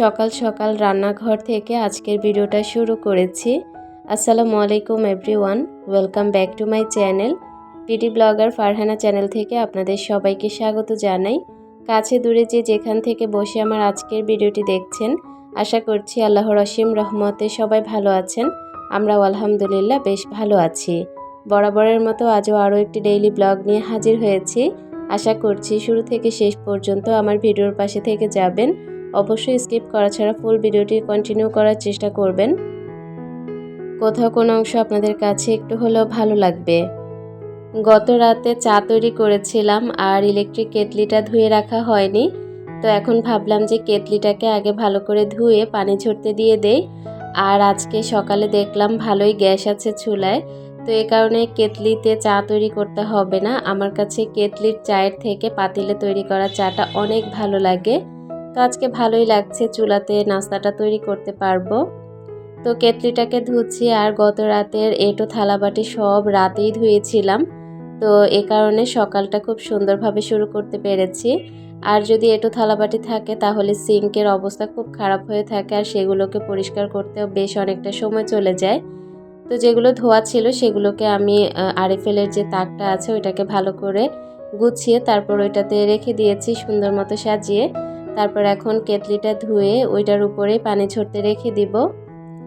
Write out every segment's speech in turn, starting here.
সকাল সকাল রান্নাঘর থেকে আজকের ভিডিওটা শুরু করেছি। আসসালামু আলাইকুম everyone, welcome back to my channel. P D blogger Farhana channel থেকে আপনাদের সবাইকে স্বাগত জানাই। কাছে দূরে যে যেখান থেকে বসে আমার আজকের ভিডিওটি দেখছেন, আশা করছি আল্লাহর অসীম রহমতে সবাই ভালো আছেন। আমরাও আলহামদুলিল্লাহ বেশ ভালো আছি। বরাবরের মতো আজও আরও একটি ডেইলি ব্লগ নিয়ে হাজির হয়েছি। আশা করছি শুরু থেকে শেষ পর্যন্ত আমার ভিডিওর পাশে থেকে যাবেন। অবশ্যই স্কিপ করা ছাড়া ফুল ভিডিওটি কন্টিনিউ করার চেষ্টা করবেন। কোথাও কোনো অংশ আপনাদের কাছে একটু হলেও ভালো লাগবে। গত রাতে চা তৈরি করেছিলাম আর ইলেকট্রিক কেটলিটা ধুয়ে রাখা হয়নি, তো এখন ভাবলাম যে কেটলিটাকে আগে ভালো করে ধুয়ে পানি ঝরতে দিয়ে দেই। আর আজকে সকালে দেখলাম ভালোই গ্যাস আছে চুলায়, তো এ কারণে কেটলিতে চা তৈরি করতে হবে না। আমার কাছে কেটলির চায়ের থেকে পাতিলে তৈরি করা চাটা অনেক ভালো লাগে। তো আজকে ভালোই লাগছে চুলাতে নাস্তাটা তৈরি করতে পারব। তো কেটলিটাকে ধুচ্ছি আর গত রাতের এটো থালাবাটি সব রাতেই ধুয়েছিলাম। তো এ কারণে সকালটা খুব সুন্দরভাবে শুরু করতে পেরেছি। আর যদি এটো থালাবাটি থাকে তাহলে সিঙ্কের অবস্থা খুব খারাপ হয়ে থাকে আর সেগুলোকে পরিষ্কার করতেও বেশ অনেকটা সময় চলে যায়। তো যেগুলো ধোয়া ছিল সেগুলোকে আমি আরিফেলের যে তাকটা আছে ওইটাকে ভালো করে গুছিয়ে তারপর ওইটাতে রেখে দিয়েছি সুন্দর মতো সাজিয়ে। তারপর এখন কেটলিটা ধুয়ে ওইটার উপরে পানি ঝরতে রেখে দিব।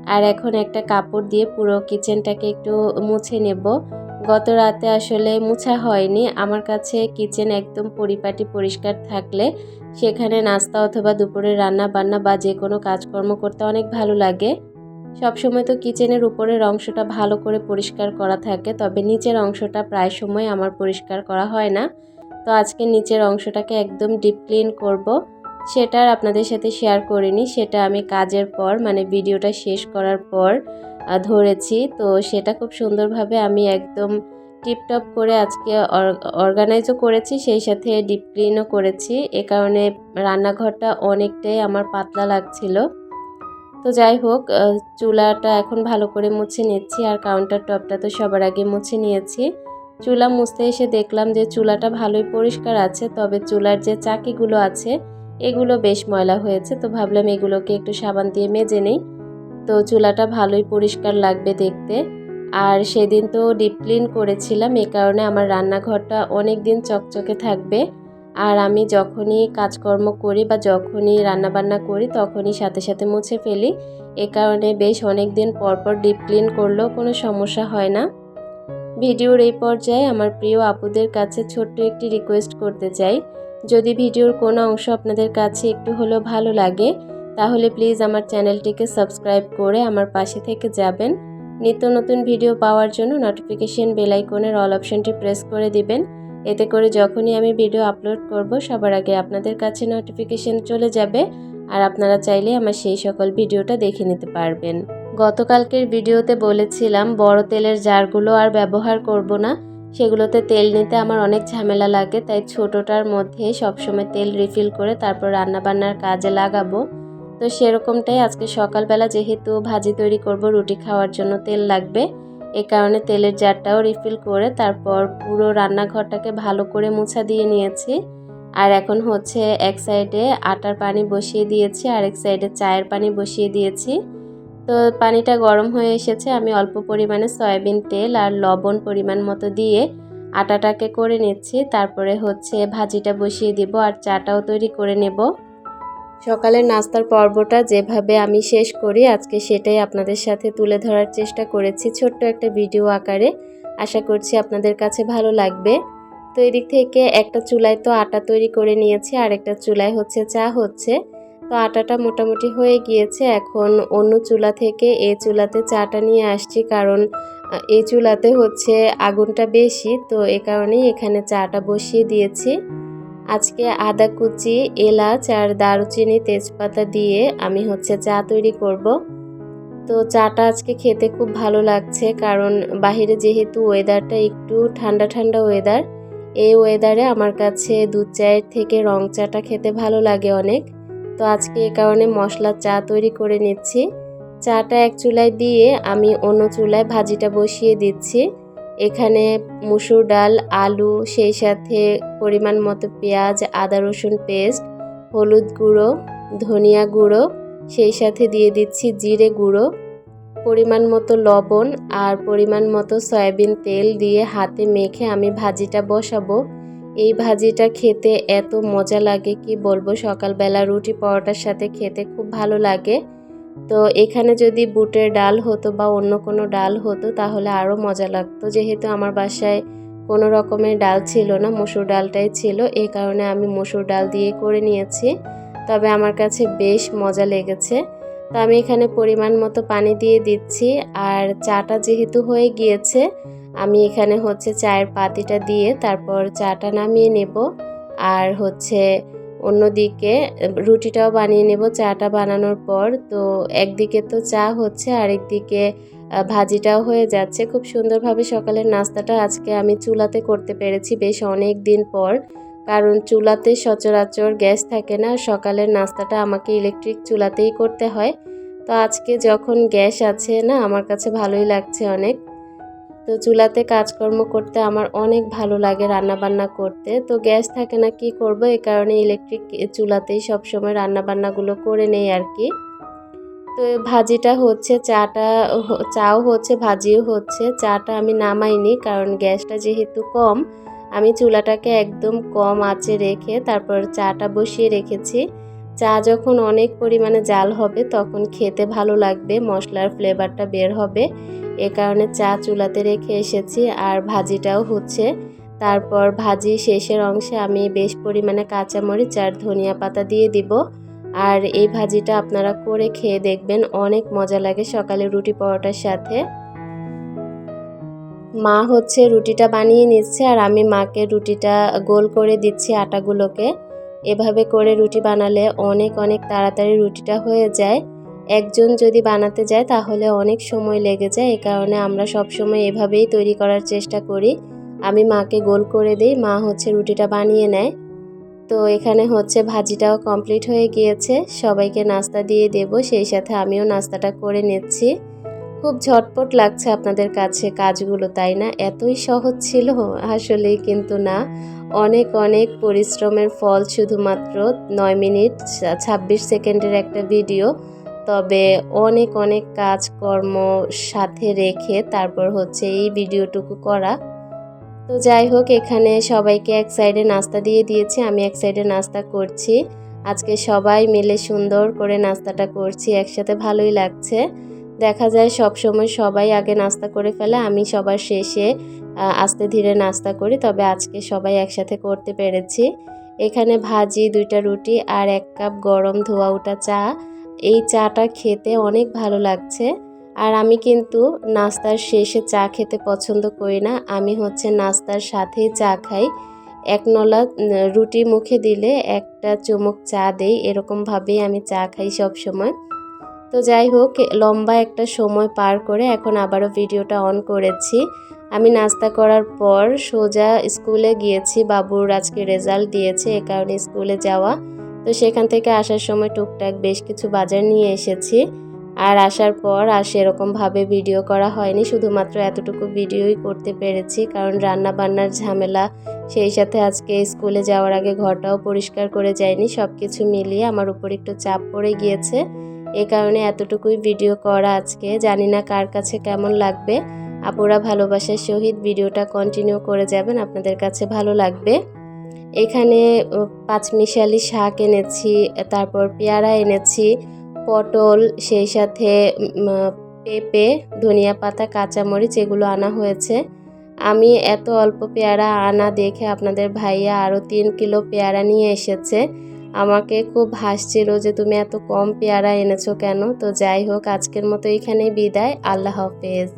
আর এখন একটা কাপড় দিয়ে পুরো কিচেনটাকে একটু মুছে নেব। গত রাতে আসলে মুছা হয়নি। আমার কাছে কিচেন একদম পরিপাটি পরিষ্কার থাকলে সেখানে নাস্তা অথবা দুপুরে রান্না বান্না বা যে কোনো কাজকর্ম করতে অনেক ভালো লাগে। সবসময় তো কিচেনের উপরের অংশটা ভালো করে পরিষ্কার করা থাকে, তবে নিচের অংশটা প্রায় সময় আমার পরিষ্কার করা হয় না। তো আজকে নিচের অংশটাকে একদম ডিপ ক্লিন করব। সেটা আর আপনাদের সাথে শেয়ার করিনি, সেটা আমি কাজের পর মানে ভিডিওটা শেষ করার পর ধরেছি। তো সেটা খুব সুন্দরভাবে আমি একদম টিপটপ করে আজকে অর্গানাইজও করেছি, সেই সাথে ডিপ ক্লিনও করেছি। এ কারণে রান্নাঘরটা অনেকটাই আমার পাতলা লাগছিল। তো যাই হোক চুলাটা এখন ভালো করে মুছে নিচ্ছি আর কাউন্টার টপটা তো সবার আগে মুছে নিয়েছি। চুলা মুছতে এসে দেখলাম যে চুলাটা ভালোই পরিষ্কার আছে, তবে চুলার যে চাকিগুলো আছে এগুলো বেশ ময়লা হয়েছে, তো ভাবলাম এগুলোকে একটু সাবান দিয়ে মেজে নেই। তো চুলাটা ভালোই পরিষ্কার লাগবে দেখতে। আর সেদিন তো ডিপ ক্লিন করেছিলাম, এ কারণে আমার রান্নাঘরটা অনেক দিন চকচকে থাকবে। আর আমি যখনই কাজকর্ম করি বা যখনই রান্নাবান্না করি, তখনই সাথে সাথে মুছে ফেলি। এ কারণে বেশ অনেক দিন পরপর ডিপ ক্লিন করলেও কোনো সমস্যা হয় না। ভিডিওর এই পর্যায়ে আমার প্রিয় আপুদের কাছে ছোট্ট একটি রিকোয়েস্ট করতে চাই। যদি ভিডিওর কোনো অংশ আপনাদের কাছে একটু হলেও ভালো লাগে, তাহলে প্লিজ আমার চ্যানেলটিকে সাবস্ক্রাইব করে আমার পাশে থেকে যাবেন। নিত্য নতুন ভিডিও পাওয়ার জন্য নোটিফিকেশন বেলাইকনের অল অপশনটি প্রেস করে দিবেন। এতে করে যখনই আমি ভিডিও আপলোড করব, সবার আগে আপনাদের কাছে নোটিফিকেশন চলে যাবে আর আপনারা চাইলে আমার সেই সকল ভিডিওটা দেখে নিতে পারবেন। গতকালকের ভিডিওতে বলেছিলাম, বড় তেলের জারগুলো আর ব্যবহার করব না। সেগুলোতে তেল নিতে আমার অনেক ঝামেলা লাগে, তাই ছোটোটার মধ্যে সবসময় তেল রিফিল করে তারপর রান্নাবান্নার কাজে লাগাবো। তো সেরকমটাই আজকে সকালবেলা যেহেতু ভাজি তৈরি করব, রুটি খাওয়ার জন্য তেল লাগবে। এ কারণে তেলের জারটাও রিফিল করে তারপর পুরো রান্নাঘরটাকে ভালো করে মুছা দিয়ে নিয়েছি। আর এখন হচ্ছে এক সাইডে আটার পানি বসিয়ে দিয়েছি আর এক সাইডে চায়ের পানি বসিয়ে দিয়েছি। তো পানিটা গরম হয়ে এসেছে। আমি অল্প পরিমাণে সয়াবিন তেল আর লবণ পরিমাণ মতো দিয়ে আটাটাকে করে নিচ্ছি। তারপরে হচ্ছে ভাজিটা বসিয়ে দিব আর চাটাও তৈরি করে নেব। সকালের নাস্তার পর্বটা যেভাবে আমি শেষ করি, আজকে সেটাই আপনাদের সাথে তুলে ধরার চেষ্টা করেছি ছোট্ট একটা ভিডিও আকারে। আশা করছি আপনাদের কাছে ভালো লাগবে। তো এদিক থেকে একটা চুলায় তো আটা তৈরি করে নিয়েছি আর একটা চুলায় হচ্ছে চা হচ্ছে। তো আটাটা মোটামুটি হয়ে গিয়েছে। এখন অন্য চুলা থেকে এই চুলাতে চাটা নিয়ে আসছি কারণ এই চুলাতে হচ্ছে আগুনটা বেশি। তো এ কারণেই এখানে চাটা বসিয়ে দিয়েছি। আজকে আদা কুচি, এলাচ আর দারুচিনি তেজপাতা দিয়ে আমি হচ্ছে চা তৈরি করব। তো চাটা আজকে খেতে খুব ভালো লাগছে কারণ বাহিরে যেহেতু ওয়েদারটা একটু ঠান্ডা ঠান্ডা ওয়েদার, এই ওয়েদারে আমার কাছে দুধ চায়ের থেকে রং চাটা খেতে ভালো লাগে অনেক। তো আজকে এ কারণে মশলা চা তৈরি করে নিচ্ছি। চাটা এক চুলায় দিয়ে আমি অন্য চুলায় ভাজিটা বসিয়ে দিচ্ছি। এখানে মুসুর ডাল, আলু, সেই সাথে পরিমাণ মতো পেঁয়াজ, আদা, রসুন পেস্ট, হলুদ গুঁড়ো, ধনিয়া গুঁড়ো, সেই সাথে দিয়ে দিচ্ছি জিরে গুঁড়ো, পরিমাণ মতো লবণ আর পরিমাণ মতো সয়াবিন তেল দিয়ে হাতে মেখে আমি ভাজিটা বসাবো। এই ভাজিটা খেতে এত মজা লাগে, কি বলব? সকালবেলা রুটি পরোটার সাথে খেতে খুব ভালো লাগে। তো এখানে যদি বুটের ডাল হতো বা অন্য কোনো ডাল হতো, তাহলে আরও মজা লাগতো। যেহেতু আমার বাসায় কোনো রকমের ডাল ছিল না, মসুর ডালটাই ছিল এই কারণে আমি মসুর ডাল দিয়ে করে নিয়েছি। তবে আমার কাছে বেশ মজা লেগেছে। তো আমি এখানে পরিমাণ মতো পানি দিয়ে দিচ্ছি। আর চাটা যেহেতু হয়ে গিয়েছে আমি এখানে হচ্ছে চায়ের পাতিটা দিয়ে তারপর চাটা নামিয়ে নেব। আর হচ্ছে অন্যদিকে রুটিটাও বানিয়ে নেব চাটা বানানোর পর। তো একদিকে তো চা হচ্ছে, আরেকদিকে ভাজিটাও হয়ে যাচ্ছে। খুব সুন্দরভাবে সকালের নাস্তাটা আজকে আমি চুলাতে করতে পেরেছি বেশ অনেক দিন পর। কারণ চুলাতে সচরাচর গ্যাস থাকে না, সকালের নাস্তাটা আমাকে ইলেকট্রিক চুলাতেই করতে হয়। তো আজকে যখন গ্যাস আছে না, আমার কাছে ভালোই লাগছে অনেক। তো চুলাতে কাজকর্ম করতে আমার অনেক ভালো লাগে রান্না বান্না করতে। তো গ্যাস থাকে না, কি করব? এই কারণে ইলেকট্রিক চুলাতেই সবসময় রান্না বান্নাগুলো করে নেই আর কি। তো ভাজিটা হচ্ছে, চাটা চাও হচ্ছে, ভাজিও হচ্ছে। চাটা আমি নামাইনি কারণ গ্যাসটা যেহেতু কম, আমি চুলাটাকে একদম কম আঁচে রেখে তারপর চাটা বসিয়ে রেখেছি। চা যখন অনেক পরিমাণে জাল হবে, তখন খেতে ভালো লাগবে, মশলার ফ্লেভারটা বের হবে। এ কারণে চা চুলাতে রেখে এসেছি, আর ভাজিটাও হচ্ছে। তারপর ভাজি শেষের অংশে আমি বেশ পরিমাণে কাঁচামরিচ আর ধনিয়া পাতা দিয়ে দিব। আর এই ভাজিটা আপনারা করে খেয়ে দেখবেন, অনেক মজা লাগে সকালে রুটি পরোটার সাথে। মা হচ্ছে রুটিটা বানিয়ে নিচ্ছে, আর আমি মাকে রুটিটা গোল করে দিচ্ছি আটাগুলোকে। এভাবে করে রুটি বানালে অনেক অনেক তাড়াতাড়ি রুটিটা হয়ে যায়। একজন যদি বানাতে যায় তাহলে অনেক সময় লেগে যায় এ কারণে আমরা সব সময় এভাবেই তৈরি করার চেষ্টা করি। আমি মাকে গোল করে দিই, মা হচ্ছে রুটিটা বানিয়ে নেয়। তো এখানে হচ্ছে ভাজিটাও কমপ্লিট হয়ে গিয়েছে, সবাইকে নাস্তা দিয়ে দেব, সেই সাথে আমিও নাস্তাটা করে নিচ্ছি। খুব ঝটপট লাগছে আপনাদের কাছে কাজগুলো, তাই না? এতই সহজ ছিল আসলে কিন্তু না। অনেক অনেক পরিশ্রমের ফল শুধুমাত্র নয় মিনিট ছাব্বিশ সেকেন্ডের একটা ভিডিও। তবে অনেক অনেক কাজকর্ম সাথে রেখে তারপর হচ্ছে এই ভিডিওটুকু করা। তো যাই হোক, এখানে সবাইকে এক সাইডে নাস্তা দিয়ে দিয়েছি, আমি এক সাইডে নাস্তা করছি। আজকে সবাই মিলে সুন্দর করে নাস্তাটা করছি, একসাথে ভালোই লাগছে। দেখা যায় সব সময় সবাই আগে নাস্তা করে ফেলে, আমি সবার শেষে আস্তে ধীরে নাস্তা করি। তবে আজকে সবাই একসাথে করতে পেরেছি। এখানে ভাজি, দুইটা রুটি আর এক কাপ গরম ধোয়া উঠা চা। এই চাটা খেতে অনেক ভালো লাগছে। আর আমি কিন্তু নাস্তার শেষে চা খেতে পছন্দ করি না। আমি হচ্ছে নাস্তার সাথেই চা খাই। এক নলা রুটি মুখে দিলে একটা চুমুক চা দেই। এরকমভাবেই আমি চা খাই সব সময় তো যাই হোক, লম্বা একটা সময় পার করে এখন আবারও ভিডিওটা অন করেছি। আমি নাস্তা করার পর সোজা স্কুলে গিয়েছি, বাবুর আজকে রেজাল্ট দিয়েছে, এ কারণে স্কুলে যাওয়া। তো সেখান থেকে আসার সময় টুকটাক বেশ কিছু বাজার নিয়ে এসেছি। আর আসার পর আর সেরকমভাবে ভিডিও করা হয়নি, শুধুমাত্র এতটুকু ভিডিওই করতে পেরেছি, কারণ রান্না বান্নার ঝামেলা, সেই সাথে আজকে স্কুলে যাওয়ার আগে ঘরটাও পরিষ্কার করে যায়নি সব কিছু মিলিয়ে আমার উপর একটু চাপ পড়ে গিয়েছে। এ কারণে এতটুকুই ভিডিও করা আজকে। জানি না কার কাছে কেমন লাগবে। আপুরা ভালোবাসার সহিত ভিডিওটা কন্টিনিউ করে যাবেন, আপনাদের কাছে ভালো লাগবে। এখানে পাঁচমিশালি শাক এনেছি, তারপর পেয়ারা এনেছি, পটল, সেই সাথে পেঁপে, ধনিয়া পাতা, কাঁচামরিচ, এগুলো আনা হয়েছে। আমি এত অল্প পেয়ারা আনা দেখে আপনাদের ভাইয়া আরও তিন কিলো পেয়ারা নিয়ে এসেছে। আমাকে খুব হাসছিল যে তুমি এত কম পেয়ারা এনেছো কেন? তো যাই হোক, আজকের মতো এখানেই বিদায়। আল্লাহ হাফেজ।